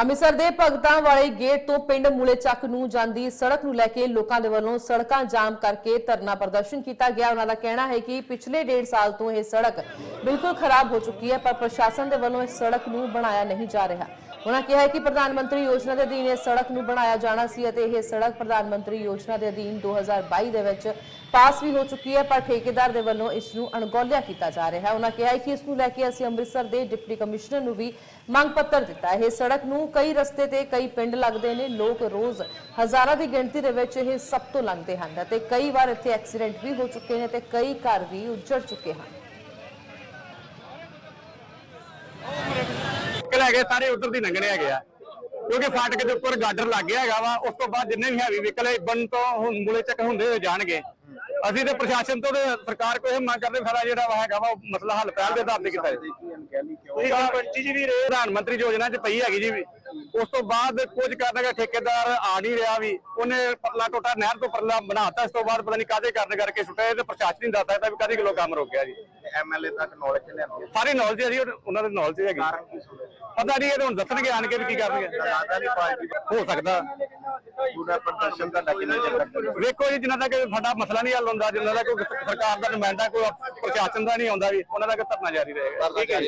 ਅੰਮ੍ਰਿਤਸਰ ਦੇ ਭਗਤਾਂ ਵਾਲੇ ਗੇਟ ਤੋਂ ਪਿੰਡ ਮੂਲੇ ਚੱਕ ਨੂੰ ਜਾਂਦੀ ਸੜਕ ਨੂੰ ਲੈ ਕੇ ਲੋਕਾਂ ਦੇ ਵੱਲੋਂ ਸੜਕਾਂ ਜਾਮ ਕਰਕੇ ਧਰਨਾ ਪ੍ਰਦਰਸ਼ਨ ਕੀਤਾ ਗਿਆ। ਉਹਨਾਂ ਦਾ ਕਹਿਣਾ ਹੈ ਕਿ ਪਿਛਲੇ ਡੇਢ ਸਾਲ ਤੋਂ ਇਹ ਸੜਕ ਬਿਲਕੁਲ ਖਰਾਬ ਹੋ ਚੁੱਕੀ ਹੈ, ਪਰ ਪ੍ਰਸ਼ਾਸਨ ਦੇ ਵੱਲੋਂ ਇਸ ਸੜਕ ਨੂੰ ਬਣਾਇਆ ਨਹੀਂ ਜਾ ਰਿਹਾ। ਉਹਨਾਂ ਕਿਹਾ ਕਿ ਪ੍ਰਧਾਨ ਮੰਤਰੀ ਯੋਜਨਾ ਦੇ ਅਧੀਨ ਇਸ ਸੜਕ ਨੂੰ ਬਣਾਇਆ ਜਾਣਾ ਸੀ ਅਤੇ ਇਹ ਸੜਕ ਪ੍ਰਧਾਨ ਮੰਤਰੀ ਯੋਜਨਾ ਦੇ ਅਧੀਨ 2022 ਦੇ ਵਿੱਚ ਪਾਸ ਵੀ ਹੋ ਚੁੱਕੀ ਹੈ, ਪਰ ਠੇਕੇਦਾਰ ਦੇ ਵੱਲੋਂ ਇਸ ਨੂੰ ਅਣਗੌਲਿਆ ਕੀਤਾ ਜਾ ਰਿਹਾ ਹੈ। ਉਹਨਾਂ ਕਿਹਾ ਕਿ ਇਸ ਨੂੰ ਲੈ ਕੇ ਅਸੀਂ ਅੰਮ੍ਰਿਤਸਰ ਦੇ ਡਿਪਟੀ ਕਮਿਸ਼ਨਰ ਨੂੰ ਵੀ ਮੰਗ ਪੱਤਰ ਦਿੱਤਾ ਹੈ। ਇਹ ਸੜਕ ਨੂੰ ਕਈ ਰਸਤੇ ਤੇ ਕਈ ਪਿੰਡ ਲੱਗਦੇ ਨੇ, ਲੋਕ ਰੋਜ਼ ਹਜ਼ਾਰਾਂ ਦੀ ਗਿਣਤੀ ਦੇ ਵਿੱਚ ਇਹ ਸਭ ਤੋਂ ਲੰਘਦੇ ਹਨ ਅਤੇ ਕਈ ਵਾਰ ਇੱਥੇ ਐਕਸੀਡੈਂਟ ਵੀ ਹੋ ਚੁੱਕੇ ਨੇ ਤੇ ਕਈ ਘਰ ਵੀ ਉੱਜੜ ਚੁੱਕੇ ਹਨ ਵਹੀਕਲ ਹੈਗੇ ਸਾਰੇ ਉਧਰ ਦੀ ਲੰਘਣੇ ਹੈਗੇ ਆ। ਕਿਉਂਕਿ ਫਾਟਕ ਦੇ ਉੱਪਰ ਗਾਡਰ ਲੱਗ ਗਿਆ ਹੈਗਾ ਵਾ ਉਸ ਤੋਂ ਬਾਅਦ ਜਿੰਨੇ ਵੀ ਹੈਵੀ ਵਹੀਕਲ ਬਨ ਤੋਂ ਹੁਣ ਮੂਲੇ ਚੱਕ ਹੁੰਦੇ ਹੋਏ ਜਾਣਗੇ। ਅਸੀਂ ਤੇ ਪ੍ਰਸ਼ਾਸਨ ਤੋਂ ਤੇ ਸਰਕਾਰ ਕੋਲ ਇਹ ਮੰਗ ਕਰਦੇ ਸਾਰਾ ਜਿਹੜਾ ਵਾ ਹੈਗਾ ਵਾ ਉਹ ਮਸਲਾ ਹੱਲ ਪਹਿਲ ਦੇ ਆਧਾਰ ਤੇ ਕੀਤਾ ਤੁਸੀਂ ਸਰਪੰਚੀ ਜੀ ਵੀ ਰਹੇ ਪ੍ਰਧਾਨ ਮੰਤਰੀ ਯੋਜਨਾ 'ਚ ਪਈ ਹੈਗੀ ਜੀ ਵੀ। ਉਸ ਤੋਂ ਬਾਅਦ ਕੁਝ ਕਰਨਗਾ ਠੇਕੇਦਾਰ ਆ ਨਹੀਂ ਰਿਹਾ ਵੀ ਉਹਨੇ ਪਰਲਾ ਟੋਟਾ ਨਹਿਰ ਤੋਂ ਪਰਲਾ ਬਣਾਤਾ ਇਸ ਤੋਂ ਬਾਅਦ ਪਤਾ ਨਹੀਂ ਕਾਹਦੇ ਕਰਨ ਕਰਕੇ ਸੁੱਟਿਆ ਤੇ ਪ੍ਰਸ਼ਾਸਨ ਨਹੀਂ ਦੱਸ ਸਕਦਾ ਵੀ ਕਾਹਦੇ ਕਿਲੋ ਕੰਮ ਰੁਕ ਗਿਆ ਜੀ ਐਮਐਲਏ ਤੱਕ ਨੌਲੇਜ ਲਿਆਂਦੀ ਹੈ ਸਾਰੀ ਨੌਲੇਜ ਹੈ ਜੀ ਉਹ- ਉਹਨਾਂ ਦੀ ਨੌਲੇਜ ਹੈਗੀ। ਪਤਾ ਨਹੀਂ ਇਹ ਹੁਣ ਦੱਸਣਗੇ ਆਣ ਕੇ ਵੀ ਕੀ ਕਰਨਗੇ ਲੱਗਦਾ ਨਹੀਂ ਪਾਰਟੀ ਹੋ ਸਕਦਾ। ਪੂਰਾ ਪ੍ਰਦਰਸ਼ਨ ਦਾ ਲੱਗ ਨਹੀਂ ਵੇਖੋ ਜੀ ਜਿੰਨਾ ਤੱਕ ਸਾਡਾ ਮਸਲਾ ਨਹੀਂ ਹੱਲ ਹੁੰਦਾ ਜਿੰਨਾ ਤੱਕ ਕੋਈ ਸਰਕਾਰ ਦਾ ਨੁਮਾਇੰਦਾ ਕੋਈ ਪ੍ਰਸ਼ਾਸਨ ਦਾ ਨਹੀਂ ਆਉਂਦਾ ਵੀ ਉਹਨਾਂ ਤੱਕ ਧਰਨਾ ਜਾਰੀ ਰਹੇਗਾ। ਠੀਕ ਹੈ